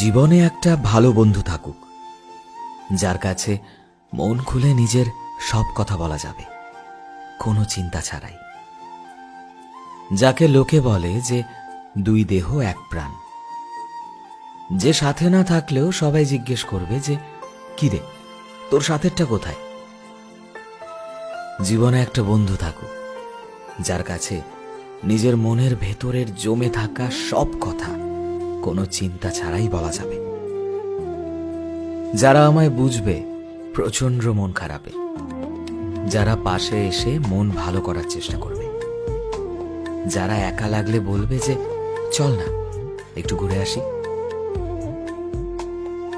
জীবনে একটা ভালো বন্ধু থাকুক, যার কাছে মন খুলে নিজের সব কথা বলা যাবে, কোনো চিন্তা ছাড়াই। যাকে লোকে বলে যে দুই দেহ এক প্রাণ, যে সাথে না থাকলেও সবাই জিজ্ঞেস করবে যে, কি রে, তোর সাথেরটা কোথায়? জীবনে একটা বন্ধু থাকুক, যার কাছে নিজের মনের ভেতরের জমে থাকা সব কথা কোনো চিন্তা ছাড়াই বলা যাবে। যারা আমায় বুঝবে প্রচণ্ড মন খারাপে। যারা পাশে এসে মন ভালো করার চেষ্টা করবে। যারা একা লাগলে বলবে যে, চল না, একটু ঘুরে আসি।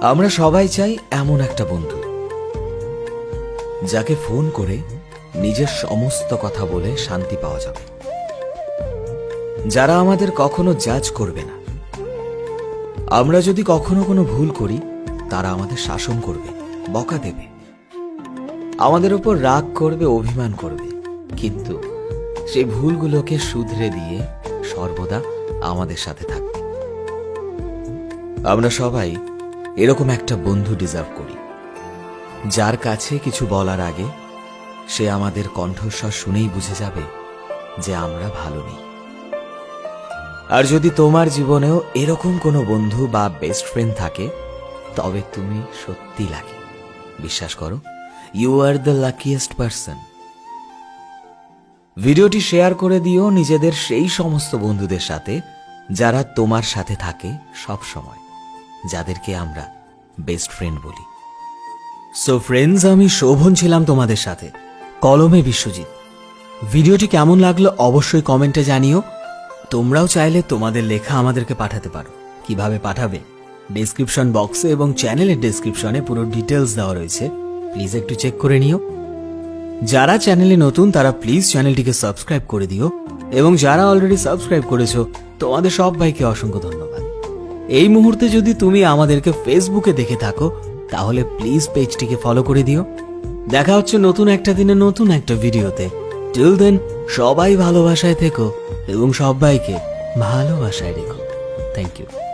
আমরা সবাই চাই এমন একটা বন্ধু, যাকে ফোন করে নিজের সমস্ত কথা বলে শান্তি পাওয়া যাবে। যারা আমাদের কখনো জাজ করবে না আমরা যদি কখনো কোনো ভুল করি, তারা আমাদের শাসন করবে, বকা দেবে। আমাদের ওপর রাগ করবে, অভিমান করবে। কিন্তু সেই ভুলগুলোকে শুধরে দিয়ে সর্বদা আমাদের সাথে থাকবে। আমরা সবাই এরকম একটা বন্ধু ডিজার্ভ করি। যার কাছে কিছু বলার আগে সে আমাদের কণ্ঠস্বর শুনেই বুঝে যাবে যে আমরা ভালো নেই। আর যদি তোমার জীবনেও এরকম কোনো বন্ধু বা বেস্ট ফ্রেন্ড থাকে, তবে তুমি সত্যি লাগে বিশ্বাস করো you are the luckiest person ভিডিওটি শেয়ার করে দিও নিজেদের সেই সমস্ত বন্ধুদের সাথে, যারা তোমার সাথে থাকে সব সময়, যাদেরকে আমরা বেস্ট ফ্রেন্ড বলি। সো ফ্রেন্ডস আমি শোভন ছিলাম তোমাদের সাথে। কলমে বিশ্বজিৎ। ভিডিওটি কেমন লাগল অবশ্যই কমেন্টে জানিও। তোমরাও চাইলে তোমাদের লেখা আমাদেরকে পাঠাতে পারো। কীভাবে পাঠাবে? ডেসক্রিপশন বক্সে এবং চ্যানেলের ডেসক্রিপশনে পুরো ডিটেলস দেওয়া রয়েছে। প্লিজ একটু চেক করে নিও। যারা চ্যানেলে নতুন, তারা প্লিজ চ্যানেলটিকে সাবস্ক্রাইব করে দিও এবং যারা অলরেডি সাবস্ক্রাইব করেছ, তোমাদের সবাইকে অসংখ্য ধন্যবাদ। এই মুহূর্তে যদি তুমি আমাদেরকে ফেসবুকে দেখে থাকো, তাহলে প্লিজ পেজটিকে ফলো করে দিও। দেখা হচ্ছে নতুন একটা দিনে নতুন একটা ভিডিওতে টিল দেন সবাই ভালোবাসায় থেকো। এবং সবাইকে ভালোবাসায় রেখো। Thank you